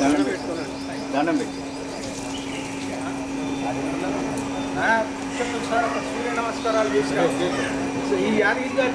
దండం పెట్టు. దండం పెట్టు. సూర్య నమస్కారాలు చేసిరా ఈ యాదగిరి గారు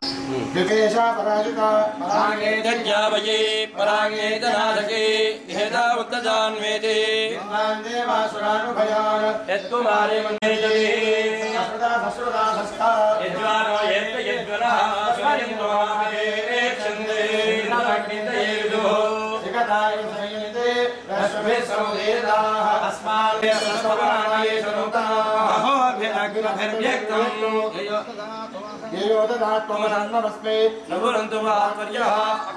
తీసుకపోండి భజన పోతుంది సూర్యేణ సయుజో యజ్ఞావయే పరాగే జనాథకే హేతావత్తజాన్వేతే యత్కుమారే మందేజవే యజ్వానో యజ్ఞ యజ్ఞనః స్వయం త్వామే క్షందే నమగ్నితయే విదుః యోధాత్మస్మే నభురంతు వాత్వర్యః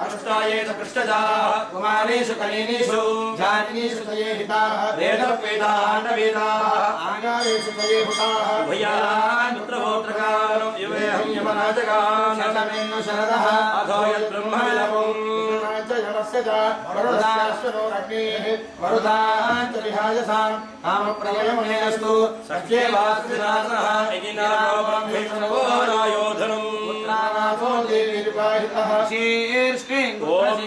అష్టాయేత పృష్ఠజాः కుమారేషు కలీనేషు జానిషు తయే హితాః వేదవేదాండవేదాः ఆగాయేషు తయే హుతాః భయాన్ పుత్రపౌత్రకానం యువేహం యమరాజగాన్ శతమేను శరదః అథో యద్బ్రహ్మవిలపం జయమస్య చ వరుదాశ్వరో రగ్నేః వరుదాంచ విహాయసాం కామప్రయమునేస్తు సఖ్యే వాసునాథః ఇగినారో బ్రహ్మేశ్వరో నాయోధనం పుత్రానాథో దేవి వివాహితః ఓం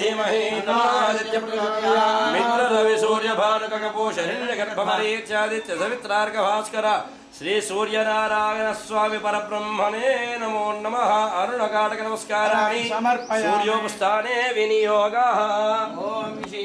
ధీమహి తన్నాదిత్య ప్రచోదయాత్. మిత్ర రవి సూర్య భానుక కపోష హిరణ్య గర్భమరీత్యాదిత్య సవిత్రార్క భాస్కర శ్రీ సూర్యనారాయణ స్వామి పరబ్రహ్మణే నమో నమ అరుణకాటక నమస్కారాన్ని. సూర్యోపస్థానే వినియోగ ఓం శ్రీ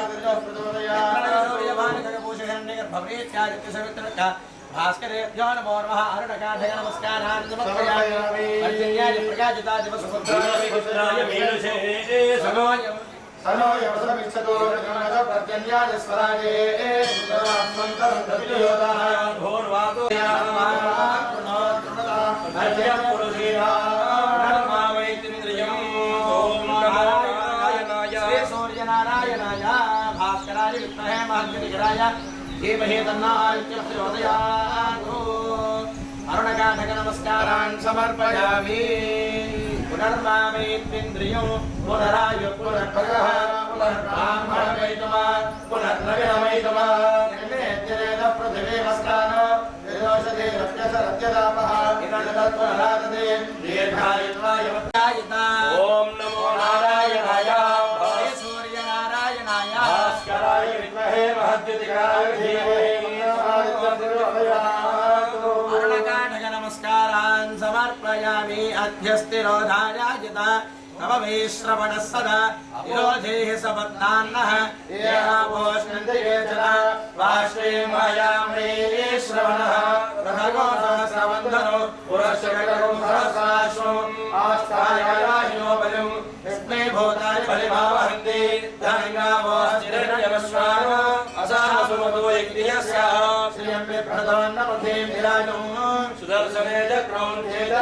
भवेत्यादित्य सर्वत्र भास्करेभ्यो नमो नमः। अरुणकाठय नमस्काराः। नमस्कारयामि अर्जुन्यादि प्रकाशितादि वसुपुत्राय पुत्राय मीनसे सनोयम् सनोयमसमिच्छतो रघुनाथ पर्जन्यादि स्वराजे सुन्दरात्मन्तरं प्रतियोदाः भोर्वातो अर्जयं पुरुषेः धर्मा वैतिन्द्रियम् ॐ नारायणाय श्रीसूर्यनारायणाय भास्कराय विष्णहे महाग्निराय నమస్కారాన్ సమర్పయామి. పునర్మామేత్వింద్రియం పునరాయు పునర్భగः పునర్బ్రాహ్మణమైతమ పునర్నవినమైతమ. నిర్ణేత్యరేణ పృథివీమస్కానో నిర్దోషతే రత్యసరత్యదాపః ఇదతత్పునరాదతే దీర్ఘాయుత్వాయ ఓం నమో నారాయణాయ. శ్రీ విద్మహే మహద్యుతికరాయ ధీమహి అరుణకాఠక నమస్కారాన్ సమర్పయామి అధ్యస్థిరోధారాజిత తవ మే శ్రవణ సదా విరోధేః సపత్తాన్నః ఏహాపోష్ణంతయే చల వాశ్రేమాయామే శ్రవణః రథగో సహస్రవంధనో పురశకటకం సహస్రాశ్వం ఆస్థాయాయాహినో భూతాయ బలిమావహంతి ధనంగావో స్థిరణ్యమశ్వానో అసామసుమతో యజ్ఞస్య శ్రియం విప్రదోన్నమధీం విరాజం సుదర్శనే చక్రౌంచేత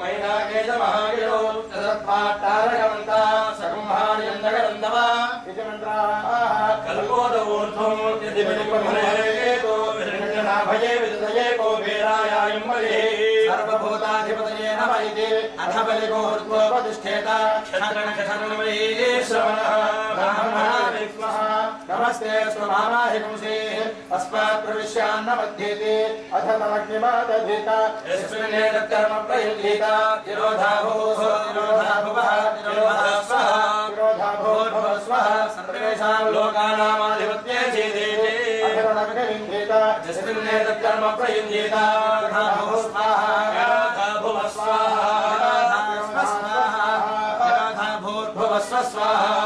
మైనాకే చ మహాగిరో తదత్పాట్టారకమంత సకంహార్యందగరందవ ఇది మంత్రాః కల్పోదూర్ధ్వం యదివినిపమనేతో విరణ్యనాభయే విదయే కోభేరాయాయం బలి సర్వభూతాధిపతయే నమ ఇది అథ బలిగోర్ధ్వోపతిష్ఠేత క్షత్రణక్షత్రణమయీ శ్రవణః బ్రాహ్మణా విష్మః नमस्ते स्वमाहिपुंसे अस्मात् प्रविश्यान्न बध्येते अथ तमग्निमादधीत यस्मिन्ने तत्कर्म प्रयुधीत। निरोधा भूः निरोधा भुवः निरोधा स्वः। निरोधा भूर्भुव स्वः सर्वेषां लोकानामाधिपत्ये चेदेते अथमग्निविन्धेत यस्मिन्ने तत्कर्म प्रयुञ्जेत निरोधा भुवः स्वाहा। निरोधा भुवः स्वाहा। निरोधा भूर्भुव स्वस्वाहा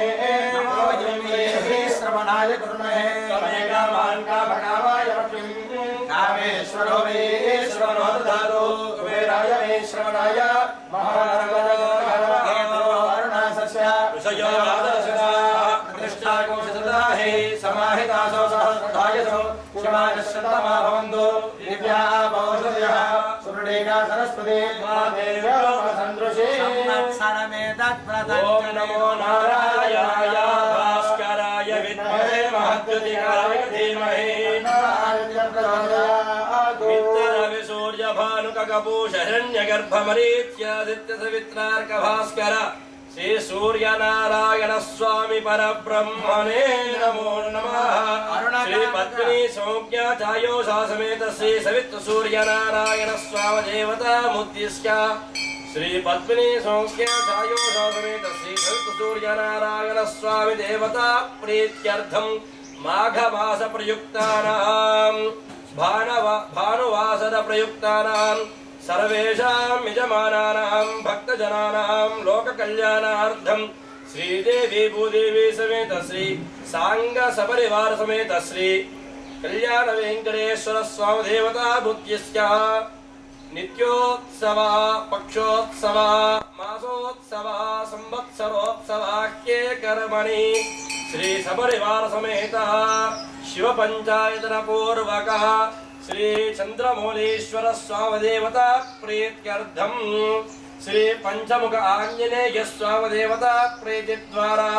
सुमृडेका सरस्वती महादेव्यो सन्दृशे ॐ नमो नारायणाय भास्कराय विद्महे महद्युतिकाय धीमहि శ్రీ సూర్యనారాయణ స్వామి పరబ్రహ్మణే నమో నమ. శ్రీ పద్మిని సౌజ్ఞాచార్యో సాసమేత శ్రీ సవిత్ సూర్యనారాయణ స్వామ దేవత ముద్దిష్ట. శ్రీ పద్మిని సౌజ్ఞాచార్యో సాసమేత శ్రీ సవిత్ సూర్యనారాయణ స్వామి దేవత ప్రీత్యర్థం మాఘమాస ప్రయుక్తానాం. భానవ భానువాసర ప్రయుక్తానాం. సర్వేషాం యజమానానాం భక్తజనానాం లోకకళ్యాణార్థం. శ్రీదేవి భూదేవి సమేత శ్రీ సాంగ సపరివార సమేత శ్రీ కళ్యాణ వెంకటేశ్వర స్వామి దేవతా నిత్యోత్సవ పక్షోత్సవ మాసోత్సవ సంవత్సరోత్సవాఖ్యే కర్మణి. శ్రీ సపరివార సమేత శివ పంచాయతన పూర్వక. శ్రీ చంద్రమౌళేశ్వర స్వామదేవత ప్రీత్యర్థం. శ్రీ పంచముఖ ఆంజనేయ స్వామదేవత ప్రీతి ద్వారా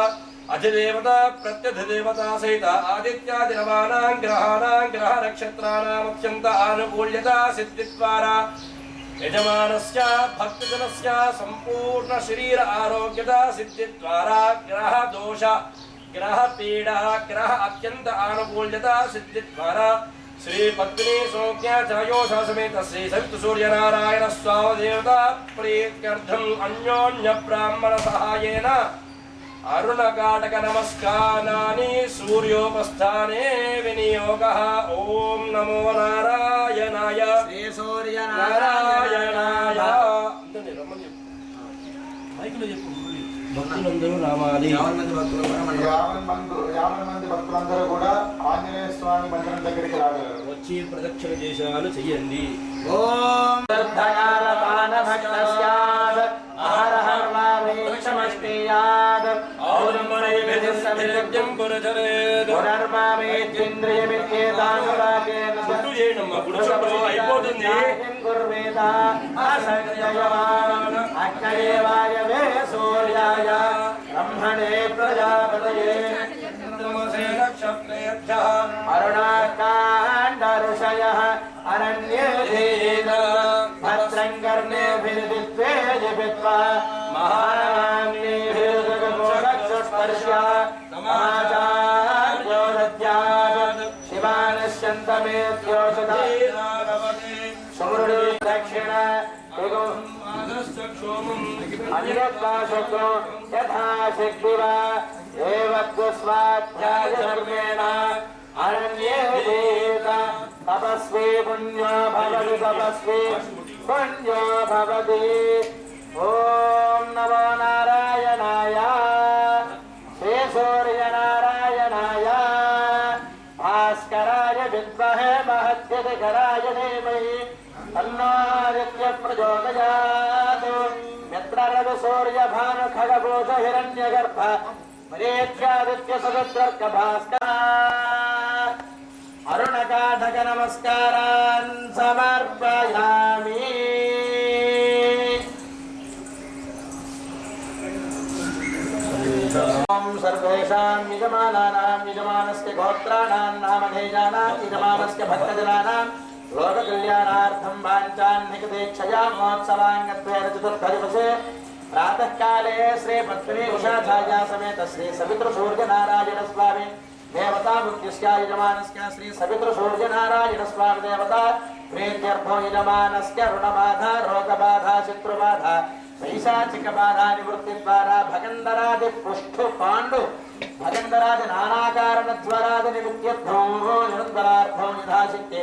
అధిదేవత ప్రత్యధిదేవత సహిత ఆదిత్యాదిరవాణాం గ్రహాణాం గ్రహ నక్షత్రాణాం అత్యంత ఆనుకూల్యత సిద్ధి ద్వారా యజమానస్య భక్తజనస్య సంపూర్ణ శరీర ఆరోగ్యత సిద్ధి ద్వారా గ్రహ దోష గ్రహ పీడ గ్రహ అత్యంత ఆనుకూల్యత సిద్ధి ద్వారా శ్రీ పద్మిని సోమ్యాచరయోధసమేత శ్రీ సవితు సూర్యనారాయణ స్వామదేవత ప్రీత్యర్థం అన్యోన్య బ్రాహ్మణ సహాయేన అరుణకాటక నమస్కారాన్ని సూర్యోపస్థానే వినియోగ ఓం నమో నారాయణాయ శ్రీ సూర్యనారాయణాయ రమ్మని చెప్పు. మైకులో చెప్పు. భక్తులందరూ రావాలి. యావన్ మంది భక్తులు కూడా మన యాభై మంది యాభై మంది భక్తులందరూ కూడా ఆంజనేయ స్వామి మందిరం దగ్గరికి రాగలరు వచ్చి ప్రదక్షిణ చేశాలు చెయ్యండి. ఓం అయిపోతుంది. अग्नदेवाय ब्रह्मणे प्रजापत नक्षत्रेभ्यः अरुणाका अन्यदाशक्रो यथा शक्तिरा एव पुण्यो भवति तपस्वी पुण्यो भवति ॐ नमो नारायणाय श्रीसूर्यनारायणाय भास्कराय विद्महे महत्यधिकराय धीमहि తన్నాదిత్య ప్రచోదయాత్ యత్ర రవి సూర్య భాను ఖగభూత హిరణ్యగర్భ మరేత్యాదిత్య సదత్వర్క భాస్కర అరుణకాఠక నమస్కారాన్ సమర్పయామి. ఓం సర్వేషాం యజమానానాం యజమానస్య గోత్రాణాం నామధేయానాం యజమానస్య लोककल्याणार्थं वाञ्छान्निकतेक्षया महोत्सवाङ्गत्वे रजतुर्ददिवसे प्रातःकाले श्रीपत्नी उषाधाया समेत श्री सवितृसूर्यनारायणस्वामी देवता मुख्यस्या यजमानस्य श्री सवितृसूर्यनारायणस्वामी देवता प्रीत्यर्थो यजमानस्य ऋणबाधा रोगबाधा शत्रुबाधा पैशाचिकबाधा निवृत्तिद्वारा भगन्दरादि पृष्ठु पाण्डु भगन्दरादि नानाकारणज्वरादि निमित्यर्थो निरुद्वरार्थो यथाशक्ति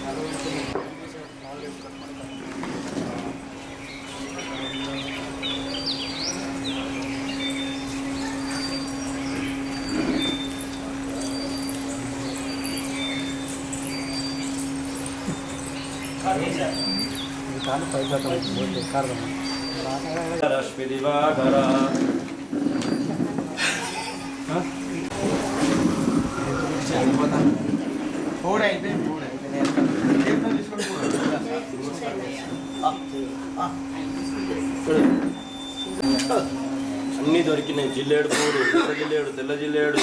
రశ్మి దివాకర మూడు అయిపోయింది మూడు అన్ని దొరికినాయి జిల్లేడు పూలు జిల్లేడు. తెల్ల జిల్లేడు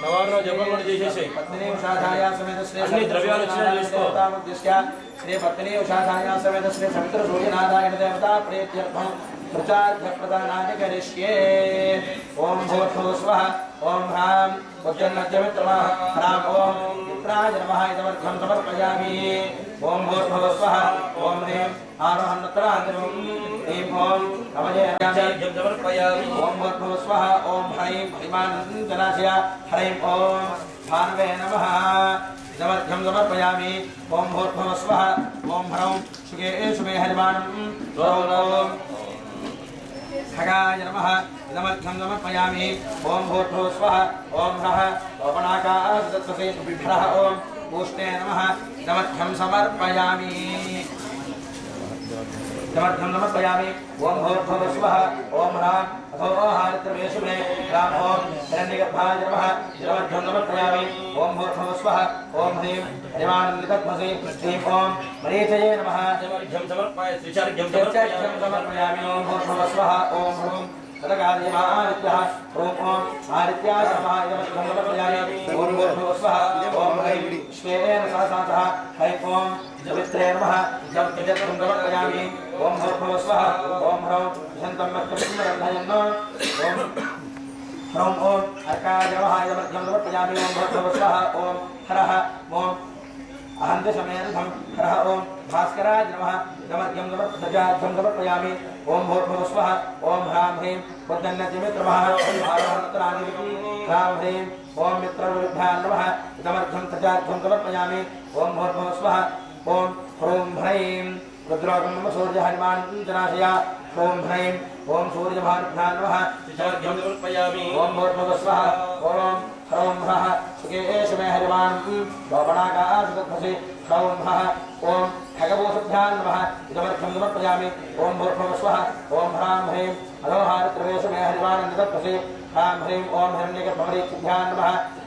నవారు జపం కూడా చేసేసాయి అన్ని ద్రవ్యాలు వచ్చినాయి చూసుకో. శ్రీ పత్ని ఉషాధాయా సమేత శ్రీ సమిత్ర సూర్యనారాయణ దేవత ప్రీత్యర్థం ప్రచార్య ప్రదానాన్ని కరిష్యే ఓం భూర్భువ స్వః ఓం హ్రాం ఉజ్జన్నద్యమిత్రమ హ్రాం ఓం మిత్రాయ నమః ఇదమర్థం సమర్పయామి ఓం భూర్భువ స్వః ఓం హ్రీం ఆరోహన్నత్రాంతరం హ్రీం ఓం నమజయామి సమర్పయామి ఓం భూర్భువ స్వః ఓం హ్రైం హ్రీమానందనాశయ హ్రైం ఓం భానవే నమః సమర్థ్యం సమర్పయామి ఓం భూర్భువ స్వః ఓం హ్రౌం శుగే శుభే హరిమానం खगाय नम। इदमर्थं समर्पयामी। ओं भूर्भो स्वः ॐ ह्रः लोपणाकाः सुतत्वसे बिभ्रः ॐ पूष्णे नमः। समर्थम नमस्पयामि ओम भवद्भव स्वः ओम राम अथो राम हिरण्यगर्भाय नमः ओम भवद्भव स्वः ओम ह्रीं हरिमानन्दकद्मसे ह्रीं ओम मरीचये नमः समर्थम समर्पयामि ओम भवद्भव स्वः ओम ह्रीं विश्वेन सह सातः ओम ह्रौं भव स्वाहा, ओम ह्रौं झन्तं मध्यं सुमरन्धयन् ओम ह्रौं ओम अर्काजवहाय मध्यं समर्पयामि ओम भव भव स्वाहा, ओम हरः ओम अहन्त समयन्धं हरः ओम भास्कराय नमः नमर्घ्यं नमर्पजाध्यं समर्पयामि ओम भोर भव स्वाहा, ओम ह्रां ह्रीं उद्दन्नतिमित्रमः ओम भारतत्रादिविति ह्रां ह्रीं ओम मित्रविरुद्धाय नमः नमर्घ्यं तजाध्यं समर्पयामि ओम भोर भव स्वाहा, ओम ह्रीं रुद्रोगम सूर्य हनुमान जनाशय ओम ह्रीं ओम सूर्य भानुभ्या नमः विसर्ग्यं समर्पयामि ओम भूर्भुवः स्वः ओम ह्रौं ह्रः। सुखे एष मे हरिमान् शोभनाकाशदध्वसि ह्रौं ह्रः। ओम खगभूषभ्या नमः। इदमर्थं समर्पयामि। ओम भूर्भुवः स्वः ह्रां ह्रीं। अलोहारत्रवेश मे हरिमान् ददध्वसि ह्रां ह्रीं। ओम हिरण्यगर्भमरीक्षिभ्या नमः।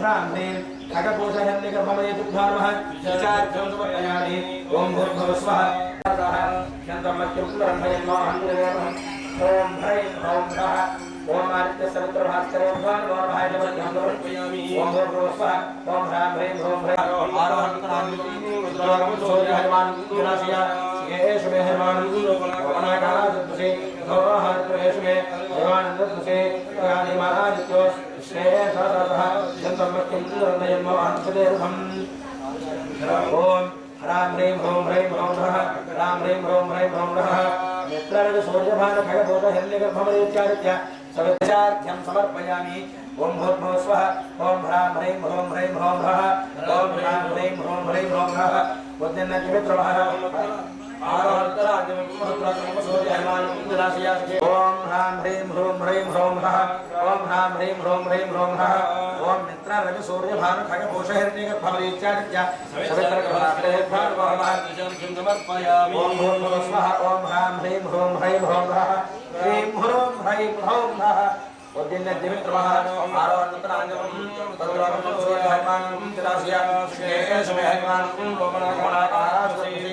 ब्राह्मेण खगकोशहन्निकर्मयतुभ्रामः चचार्जन्तुमयानि ॐ भूर्भवस्वः। ॐ भ्रैं ॐ भ्रः ॐ आदित्यसवित्रभास्करे भगवान् नमस्यामि ॐ भूर्भवस्वः। ॐ ह्रां ह्रीं ॐ भ्रः आरोहणं हनुमान् वनाकाशद्वसे धोहर्त्वेषु मे देवानन्द ददसे यानि महादित्यो श्रेय सरसः यन्तं मत्यन्तिरन्दयन्मो अहंसदेर्भम् ओम राम ह्रीं ह्रूं ह्रीं ह्रूं नः राम ह्रीं ह्रूं ह्रीं ह्रूं नः मित्ररज सूर्यभान खगभूत हिरण्यगर्भमरीत्यादित्य सविचार्घ्यं समर्पयामि। ओम भूर्भुवः स्वः। ओम ह्रां ह्रीं ह्रूं ह्रीं ह्रूं नः ओम ह्रां ह्रीं ह्रूं ह्रीं ह्रूं नः उद्यन्नजिमित्रमः ॐ ह्रां ह्रीं ह्रूं ह्रीं ह्रौं ह्रः ॐ ह्रां ह्रीं ह्रूं ह्रीं ह्रौं ह्रः ॐ मित्र रवि सूर्य भानु खग भूषहरिणीगर्भवरीत्यादित्याभ्यार्पयामि ॐ ह्रूं ह्रूं स्वः ॐ ह्रां ह्रीं ह्रूं ह्रीं ह्रौं ह्रः ह्रीं ह्रूं ह्रीं ह्रौं ह्रः उद्दिन्यदिमित्रमहारोन्नतराञ्जमं तद्रामं सूर्यहरिमानं तिरास्य श्रेयसमय हरिमानं लोमनागमनाकाराश्वसी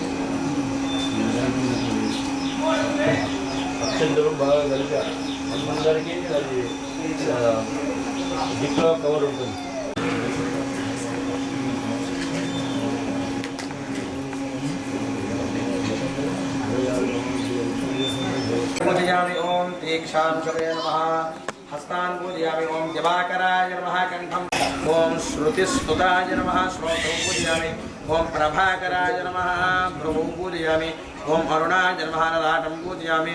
అక్షంతలు బాగా కలిపారు అందరికీ అది దిక్కులో కవర్ ఉంటుంది पूजयामि ॐ दीक्षांशवे नमः हस्तान् पूजयामि ॐ दिवाकराय नमः कण्ठम् ॐ श्रुतिस्तुताय नमः श्रोत्रौ पूजयामि ॐ प्रभाकराय नमः भ्रुवौ पूजयामि ॐ अरुणाय नमः ललाटं पूजयामि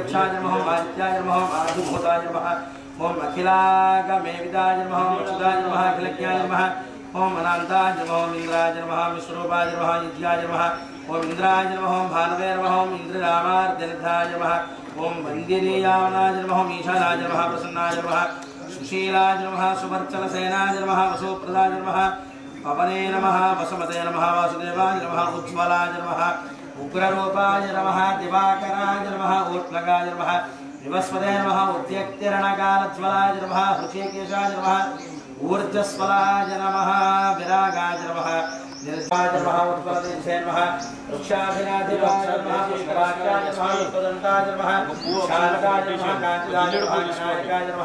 ओम अनन्तरिक्षाय नमः आदित्याय नमः आदिभूताय नमः ओम अखिलागमेविदाय नमः अच्युताय नमः अखिलज्ञाय नमः ओम अनन्ताय नमः ओम इन्द्राय नमः विश्वरूपाय नमः युज्याय नमः ओम इंद्राय नमः भानवे नमः ओम नमः ओम वन्दिनीयावनाय नमः ईशानाय नमः प्रसन्नाय नमः सुशीलाय नमः सुवर्चलसेनाय नमः वसुप्रदाय नमः पवने नमः वसुमते नमः वासुदेवाय नमः उज्ज्वलाय नमः ఉగ్రరూపాయ నమ దివాకరాయ నమ ఓట్లగాయ నమ వివస్వదే నమ ఉద్యక్తిరణకాలజ్వలాయ నమ హృషికేశాయ నమ ఊర్జస్వలాయ నమ విరాగాయ నమ నిర్గాయ నమ ఉత్పలదేశే నమ వృక్షాభినాదివాయ నమ పుష్కరాక్షాయ నమ ఉత్పదంతాయ నమ శారదాయ నమ కాంతిదాయ నమ